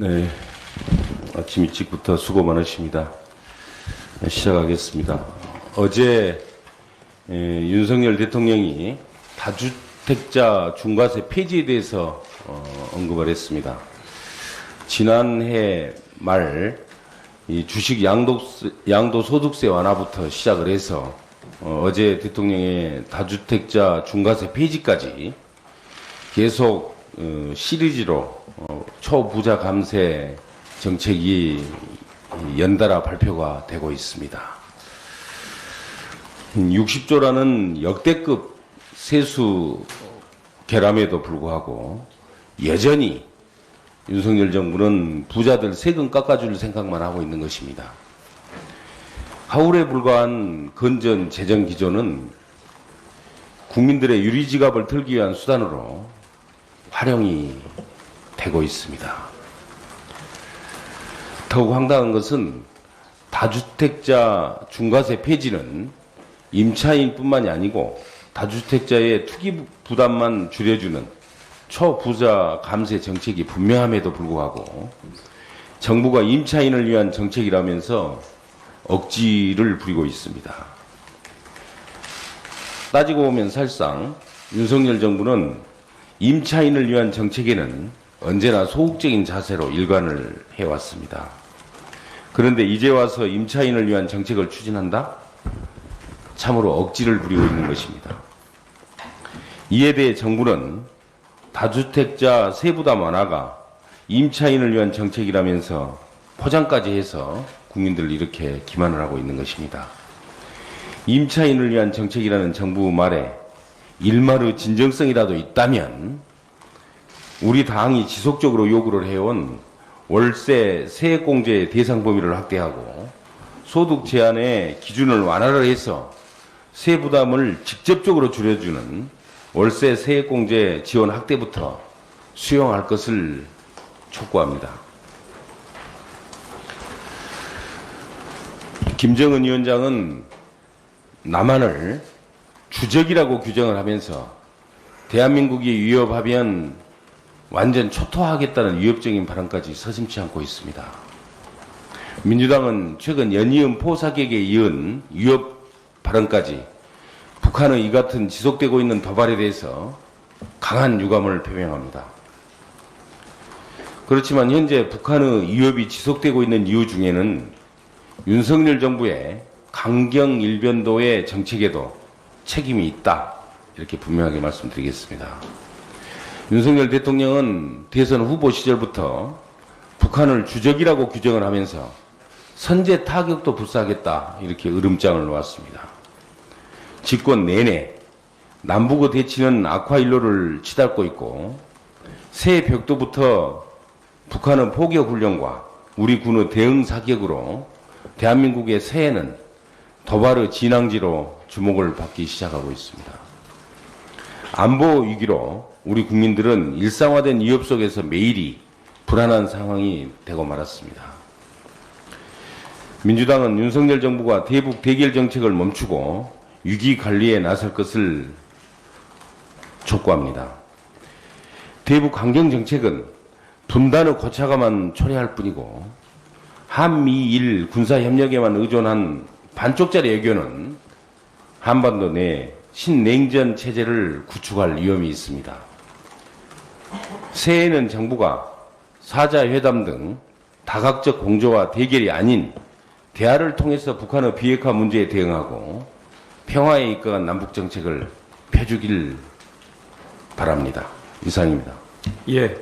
네. 아침 일찍부터 수고 많으십니다. 네, 시작하겠습니다. 어제 에, 윤석열 대통령이 다주택자 중과세 폐지에 대해서 어, 언급을 했습니다. 지난해 말이 주식 양도, 양도소득세 완화부터 시작을 해서 어, 제 대통령의 다주택자 중과세 폐지까지 계속 어, 시리즈로 어, 초부자 감세 정책이 연달아 발표가 되고 있습니다. 60조라는 역대급 세수 결함에도 불구하고 여전히 윤석열 정부는 부자들 세금 깎아줄 생각만 하고 있는 것입니다. 하울에 불과한 건전 재정 기조는 국민들의 유리지갑을 털기 위한 수단으로 활용이 되고 있습니다. 더욱 황당한 것은 다주택자 중과세 폐지는 임차인뿐만이 아니고 다주택자의 투기 부담만 줄여주는 초부자 감세 정책이 분명함에도 불구하고 정부가 임차인을 위한 정책이라면서 억지를 부리고 있습니다. 따지고 보면 사실상 윤석열 정부는 임차인을 위한 정책에는 언제나 소극적인 자세로 일관을 해왔습니다. 그런데 이제 와서 임차인을 위한 정책을 추진한다? 참으로 억지를 부리고 있는 것입니다. 이에 대해 정부는 다주택자 세부담 완화가 임차인을 위한 정책이라면서 포장까지 해서 국민들을 이렇게 기만을 하고 있는 것입니다. 임차인을 위한 정책이라는 정부 말에 일말의 진정성이라도 있다면 우리 당이 지속적으로 요구를 해온 월세 세액공제 대상 범위를 확대하고 소득 제한의 기준을 완화를 해서 세 부담을 직접적으로 줄여주는 월세 세액공제 지원 확대부터 수용할 것을 촉구합니다. 김정은 위원장은 남한을 주적이라고 규정을 하면서 대한민국이 위협하면 완전 초토화하겠다는 위협적인 발언까지 서슴지 않고 있습니다. 민주당은 최근 연이은 포사격에 이은 위협 발언까지 북한의 이 같은 지속되고 있는 도발에 대해서 강한 유감을 표명합니다. 그렇지만 현재 북한의 위협이 지속되고 있는 이유 중에는 윤석열 정부의 강경 일변도의 정책에도 책임이 있다. 이렇게 분명하게 말씀드리겠습니다. 윤석열 대통령은 대선 후보 시절부터 북한을 주적이라고 규정을 하면서 선제 타격도 불사하겠다. 이렇게 으름장을 놓았습니다. 집권 내내 남북의 대치는 악화 일로를 치닫고 있고 새 벽도부터 북한은 포격 훈련과 우리 군의 대응 사격으로 대한민국의 새해는 도발의 진앙지로 주목을 받기 시작하고 있습니다. 안보 위기로 우리 국민들은 일상화된 위협 속에서 매일이 불안한 상황이 되고 말았습니다. 민주당은 윤석열 정부가 대북 대결 정책을 멈추고 위기 관리에 나설 것을 촉구합니다. 대북 환경 정책은 분단의 고착화만 초래할 뿐이고 한미일 군사 협력에만 의존한 반쪽짜리 외교는 한반도 내 신냉전 체제를 구축할 위험이 있습니다. 새해에는 정부가 사자 회담 등 다각적 공조와 대결이 아닌 대화를 통해서 북한의 비핵화 문제에 대응하고 평화에 입각한 남북 정책을 펴주길 바랍니다. 이상입니다. 예.